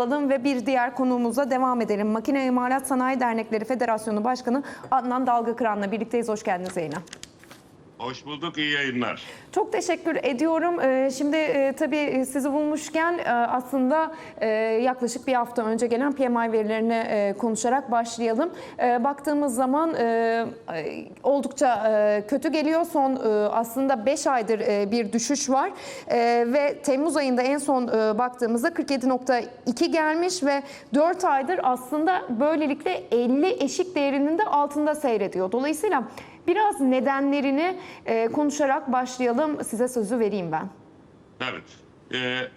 alalım ve bir diğer konuğumuza devam edelim. Makine İmalat Sanayi Dernekleri Federasyonu Başkanı Adnan Dalgakıran'la birlikteyiz. Hoş geldiniz yayına. Hoş bulduk, iyi yayınlar. Çok teşekkür ediyorum. Ee, Şimdi e, tabii sizi bulmuşken e, aslında e, yaklaşık bir hafta önce gelen PMI verilerine e, konuşarak başlayalım. E, Baktığımız zaman e, e, oldukça e, kötü geliyor. Son e, aslında 5 aydır e, bir düşüş var E, ve Temmuz ayında en son e, baktığımızda 47.2 gelmiş ve 4 aydır aslında böylelikle 50 eşik değerinin de altında seyrediyor. Dolayısıyla Biraz nedenlerini e, konuşarak başlayalım. Size sözü vereyim ben. Evet, e,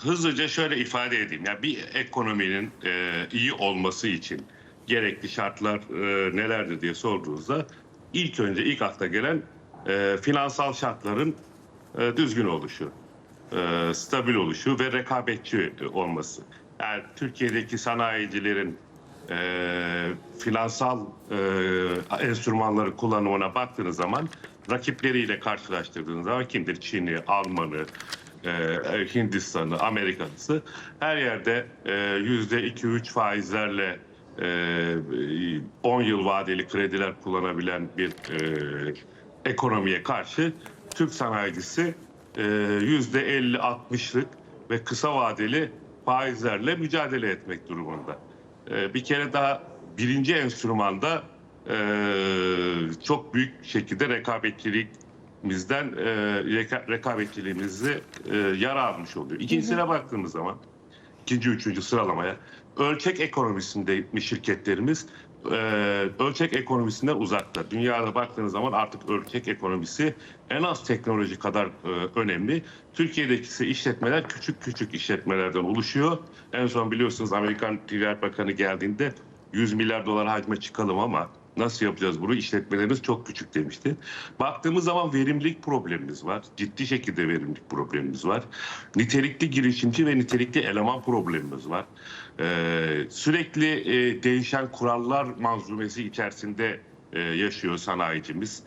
hızlıca şöyle ifade edeyim. Yani bir ekonominin e, iyi olması için gerekli şartlar e, nelerdir diye sorduğunuzda ilk önce ilk akla gelen e, finansal şartların e, düzgün oluşu, e, stabil oluşu ve rekabetçi olması. Yani Türkiye'deki sanayicilerin e, finansal e, enstrümanları kullanımına baktığınız zaman rakipleriyle karşılaştırdığınız zaman kimdir? Çin'i, Alman'ı, e, Hindistan'ı, Amerika'sı her yerde e, yüzde iki üç faizlerle e, 10 yıl vadeli krediler kullanabilen bir e, ekonomiye karşı Türk sanayicisi e, yüzde 50-60'lık ve kısa vadeli faizlerle mücadele etmek durumunda. E, Bir kere daha birinci enstrümanda e, çok büyük şekilde rekabetçiliğimizden e, reka- rekabetçiliğimizi e, yara almış oluyor. İkincisine baktığımız zaman ikinci, üçüncü sıralamaya ölçek ekonomisinde şirketlerimiz e, ölçek ekonomisinden uzakta. Dünyada baktığınız zaman artık ölçek ekonomisi en az teknoloji kadar e, önemli. Türkiye'deki ise işletmeler küçük küçük işletmelerden oluşuyor. En son biliyorsunuz Amerikan Ticaret Bakanı geldiğinde 100 milyar dolar hacme çıkalım ama nasıl yapacağız bunu? İşletmelerimiz çok küçük demişti. Baktığımız zaman verimlilik problemimiz var. Ciddi şekilde verimlilik problemimiz var. Nitelikli girişimci ve nitelikli eleman problemimiz var. Ee, sürekli e, değişen kurallar manzumesi içerisinde e, yaşıyor sanayicimiz.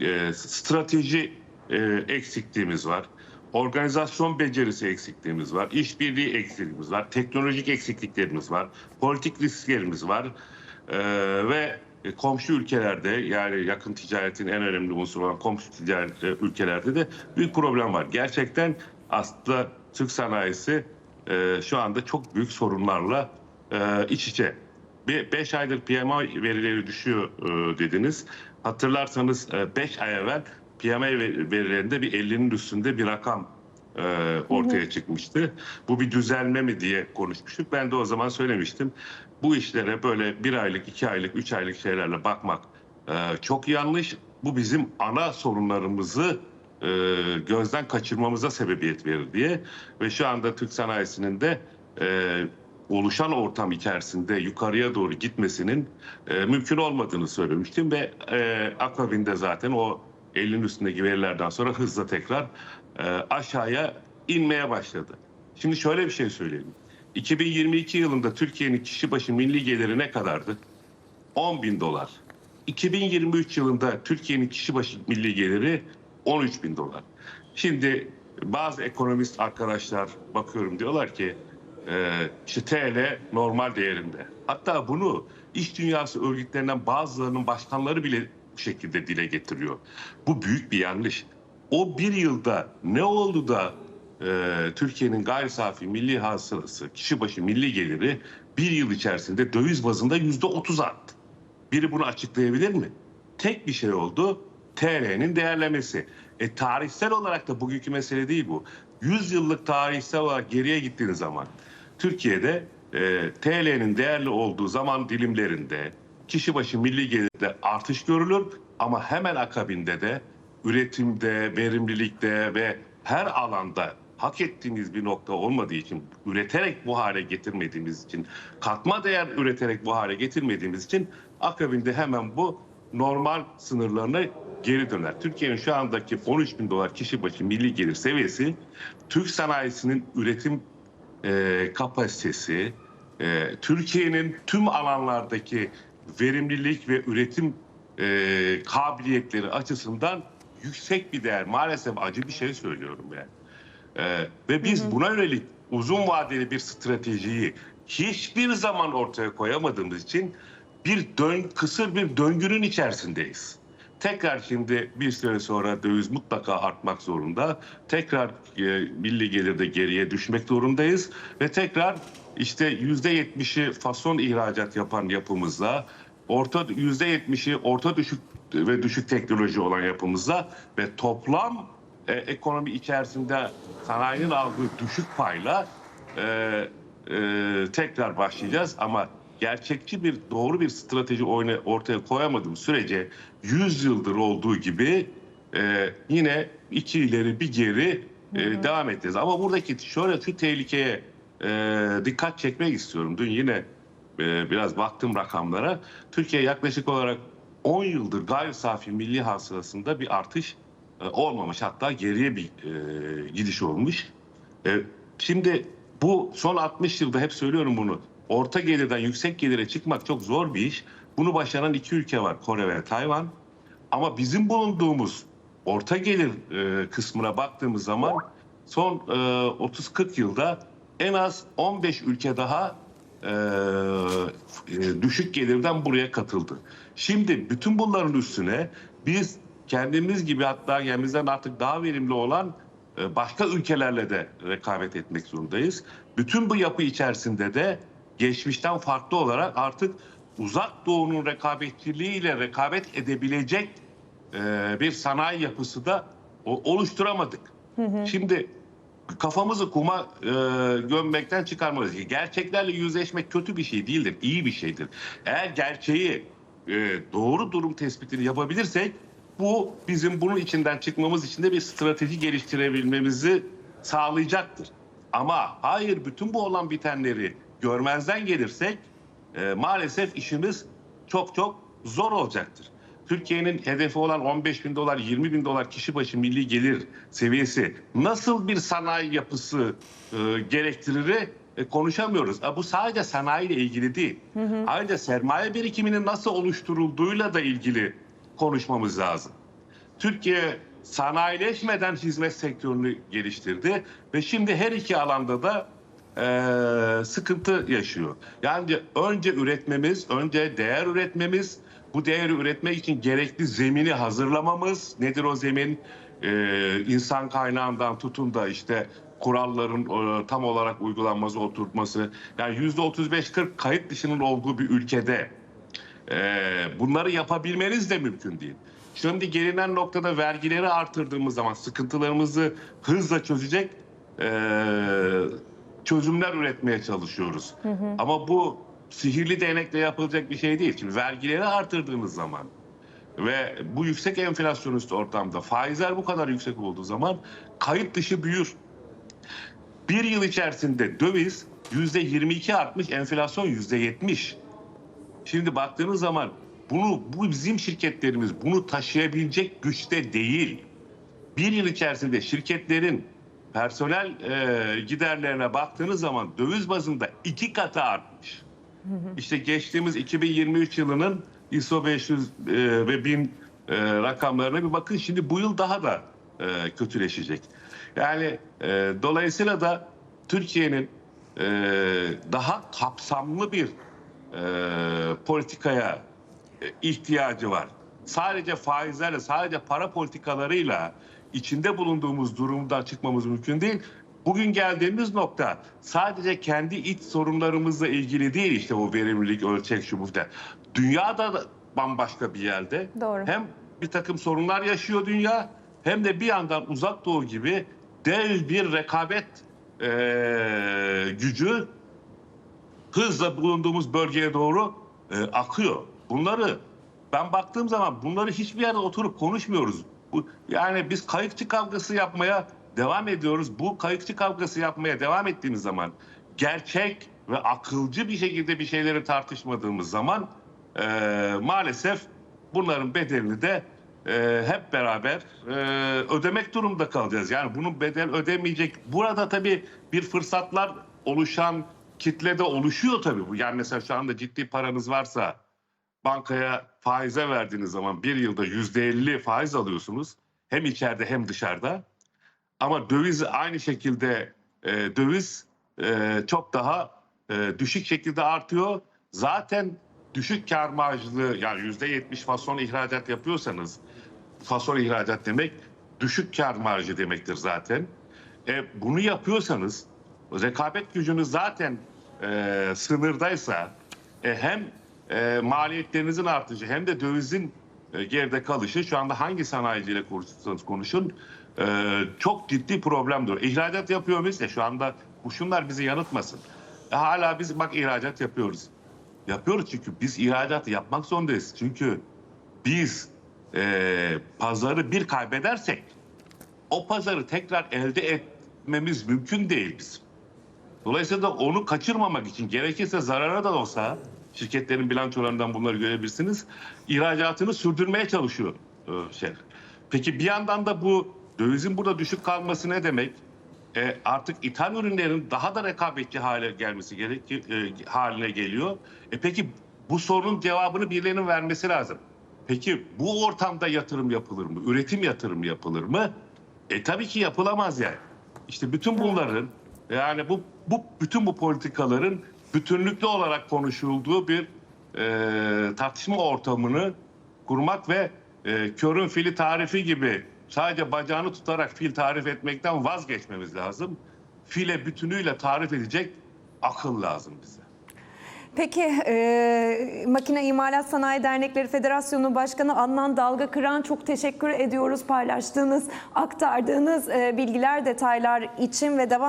E, strateji e, eksikliğimiz var. Organizasyon becerisi eksikliğimiz var. işbirliği eksikliğimiz var. Teknolojik eksikliklerimiz var. Politik risklerimiz var. Ee, ve komşu ülkelerde yani yakın ticaretin en önemli unsuru olan komşu ticaret e, ülkelerde de büyük problem var. Gerçekten aslında Türk sanayisi e, şu anda çok büyük sorunlarla e, iç içe. 5 aydır PMI verileri düşüyor e, dediniz. Hatırlarsanız 5 ay evvel PMI ver- verilerinde bir 50'nin üstünde bir rakam e, ortaya çıkmıştı. Bu bir düzelme mi diye konuşmuştuk. Ben de o zaman söylemiştim. Bu işlere böyle bir aylık, iki aylık, üç aylık şeylerle bakmak e, çok yanlış. Bu bizim ana sorunlarımızı e, gözden kaçırmamıza sebebiyet verir diye. Ve şu anda Türk sanayisinin de e, oluşan ortam içerisinde yukarıya doğru gitmesinin e, mümkün olmadığını söylemiştim ve e, akabinde zaten o 50'nin üstündeki verilerden sonra hızla tekrar e, aşağıya inmeye başladı. Şimdi şöyle bir şey söyleyeyim. 2022 yılında Türkiye'nin kişi başı milli geliri ne kadardı? 10 bin dolar. 2023 yılında Türkiye'nin kişi başı milli geliri 13 bin dolar. Şimdi bazı ekonomist arkadaşlar bakıyorum diyorlar ki e, işte TL normal değerinde. Hatta bunu iş dünyası örgütlerinden bazılarının başkanları bile bu şekilde dile getiriyor. Bu büyük bir yanlış. O bir yılda ne oldu da e, Türkiye'nin gayri safi milli hasılası, kişi başı milli geliri bir yıl içerisinde döviz bazında yüzde otuz arttı. Biri bunu açıklayabilir mi? Tek bir şey oldu. TL'nin değerlemesi. E, tarihsel olarak da bugünkü mesele değil bu. 100 yıllık tarihsel olarak geriye gittiğiniz zaman Türkiye'de e, TL'nin değerli olduğu zaman dilimlerinde kişi başı milli gelirde artış görülür ama hemen akabinde de üretimde, verimlilikte ve her alanda hak ettiğimiz bir nokta olmadığı için, üreterek bu hale getirmediğimiz için, katma değer üreterek bu hale getirmediğimiz için akabinde hemen bu normal sınırlarına geri döner. Türkiye'nin şu andaki 13 bin dolar kişi başı milli gelir seviyesi Türk sanayisinin üretim e, kapasitesi, e, Türkiye'nin tüm alanlardaki verimlilik ve üretim e, kabiliyetleri açısından yüksek bir değer. Maalesef acı bir şey söylüyorum yani. E, ve biz buna yönelik uzun vadeli bir stratejiyi hiçbir zaman ortaya koyamadığımız için bir dön kısır bir döngünün içerisindeyiz. Tekrar şimdi bir süre sonra döviz mutlaka artmak zorunda. Tekrar e, milli gelirde geriye düşmek zorundayız ve tekrar işte yüzde yetmişi fason ihracat yapan yapımızla orta yüzde yetmişi orta düşük ve düşük teknoloji olan yapımızla ve toplam e, ekonomi içerisinde sanayinin aldığı düşük payla e, e, tekrar başlayacağız ama gerçekçi bir doğru bir strateji ortaya koyamadığım sürece 100 yıldır olduğu gibi e, yine iki ileri bir geri e, devam edeceğiz. Ama buradaki şöyle şu tehlikeye e, dikkat çekmek istiyorum. Dün yine e, biraz baktım rakamlara. Türkiye yaklaşık olarak 10 yıldır gayri safi milli hasılasında bir artış e, olmamış. Hatta geriye bir e, gidiş olmuş. E, şimdi bu son 60 yılda hep söylüyorum bunu. Orta gelirden yüksek gelire çıkmak çok zor bir iş. Bunu başaran iki ülke var. Kore ve Tayvan. Ama bizim bulunduğumuz orta gelir e, kısmına baktığımız zaman son e, 30-40 yılda en az 15 ülke daha e, e, düşük gelirden buraya katıldı. Şimdi bütün bunların üstüne biz kendimiz gibi hatta kendimizden artık daha verimli olan e, başka ülkelerle de rekabet etmek zorundayız. Bütün bu yapı içerisinde de geçmişten farklı olarak artık uzak doğunun rekabetçiliğiyle rekabet edebilecek e, bir sanayi yapısı da oluşturamadık. Şimdi kafamızı kuma e, gömmekten çıkarmalıyız. Gerçeklerle yüzleşmek kötü bir şey değildir, iyi bir şeydir. Eğer gerçeği e, doğru durum tespitini yapabilirsek bu bizim bunun içinden çıkmamız için de bir strateji geliştirebilmemizi sağlayacaktır. Ama hayır bütün bu olan bitenleri görmezden gelirsek e, maalesef işimiz çok çok zor olacaktır. Türkiye'nin hedefi olan 15 bin dolar, 20 bin dolar kişi başı milli gelir seviyesi nasıl bir sanayi yapısı e, gerektirir e, konuşamıyoruz. E, bu sadece sanayiyle ilgili değil. Ayrıca sermaye birikiminin nasıl oluşturulduğuyla da ilgili konuşmamız lazım. Türkiye sanayileşmeden hizmet sektörünü geliştirdi ve şimdi her iki alanda da eee, sıkıntı yaşıyor. Yani önce üretmemiz, önce değer üretmemiz, bu değeri üretmek için gerekli zemini hazırlamamız. Nedir o zemin? Eee insan kaynağından tutun da işte kuralların eee, tam olarak uygulanması, oturtması. Yani yüzde 35-40 kayıt dışının olduğu bir ülkede ee, bunları yapabilmeniz de mümkün değil. Şimdi gelinen noktada vergileri artırdığımız zaman sıkıntılarımızı hızla çözecek ee, çözümler üretmeye çalışıyoruz. Ama bu sihirli değnekle yapılacak bir şey değil. Şimdi vergileri artırdığınız zaman ve bu yüksek enflasyonist ortamda faizler bu kadar yüksek olduğu zaman kayıt dışı büyür. Bir yıl içerisinde döviz yüzde 22 artmış, enflasyon yüzde 70. Şimdi baktığınız zaman bunu bu bizim şirketlerimiz bunu taşıyabilecek güçte değil. Bir yıl içerisinde şirketlerin personel e, giderlerine baktığınız zaman döviz bazında iki katı artmış. İşte geçtiğimiz 2023 yılının ISO 500 e, ve 1000 e, rakamlarına bir bakın. Şimdi bu yıl daha da e, kötüleşecek. Yani e, dolayısıyla da Türkiye'nin daha kapsamlı bir politikaya ihtiyacı var. Sadece faizlerle, sadece para politikalarıyla içinde bulunduğumuz durumdan çıkmamız mümkün değil. Bugün geldiğimiz nokta sadece kendi iç sorunlarımızla ilgili değil işte o verimlilik, ölçek, şu bu da. Dünyada da bambaşka bir yerde. Doğru. Hem bir takım sorunlar yaşıyor dünya hem de bir yandan uzak doğu gibi dev bir rekabet e, gücü hızla bulunduğumuz bölgeye doğru e, akıyor. Bunları ben baktığım zaman bunları hiçbir yerde oturup konuşmuyoruz. Bu, yani biz kayıkçı kavgası yapmaya devam ediyoruz. Bu kayıkçı kavgası yapmaya devam ettiğimiz zaman gerçek ve akılcı bir şekilde bir şeyleri tartışmadığımız zaman e, maalesef bunların bedelini de e, hep beraber e, ödemek durumunda kalacağız. Yani bunun bedel ödemeyecek. Burada tabii bir fırsatlar oluşan kitlede oluşuyor tabii bu. Yani mesela şu anda ciddi paranız varsa bankaya faize verdiğiniz zaman bir yılda yüzde elli faiz alıyorsunuz. Hem içeride hem dışarıda. Ama döviz aynı şekilde e, döviz e, çok daha e, düşük şekilde artıyor. Zaten düşük kar marjlı yani yüzde yetmiş fason ihracat yapıyorsanız fason ihracat demek düşük kar marjı demektir zaten. E, bunu yapıyorsanız rekabet gücünüz zaten e, sınırdaysa e, hem e, maliyetlerinizin artışı hem de dövizin e, geride kalışı şu anda hangi sanayiciyle konuşursanız konuşun e, çok ciddi problemdir. İhracat yapıyor muyuz? E, şu anda şunlar bizi yanıltmasın. E, hala biz bak ihracat yapıyoruz. Yapıyoruz çünkü biz ihracatı yapmak zorundayız. Çünkü biz e, pazarı bir kaybedersek o pazarı tekrar elde etmemiz mümkün değil bizim. Dolayısıyla onu kaçırmamak için gerekirse zarara da olsa şirketlerin bilançolarından bunları görebilirsiniz. ihracatını sürdürmeye çalışıyor şey. Peki bir yandan da bu dövizin burada düşük kalması ne demek? E, artık ithal ürünlerin daha da rekabetçi hale gelmesi gerek e, haline geliyor. E peki bu sorunun cevabını birilerinin vermesi lazım. Peki bu ortamda yatırım yapılır mı? Üretim yatırımı yapılır mı? E tabii ki yapılamaz yani. İşte bütün bunların yani bu bu bütün bu politikaların bütünlüklü olarak konuşulduğu bir e, tartışma ortamını kurmak ve e, körün fili tarifi gibi sadece bacağını tutarak fil tarif etmekten vazgeçmemiz lazım. File bütünüyle tarif edecek akıl lazım bize. Peki e, Makine İmalat Sanayi Dernekleri Federasyonu Başkanı Adnan Dalga Kıran çok teşekkür ediyoruz paylaştığınız, aktardığınız e, bilgiler, detaylar için ve devam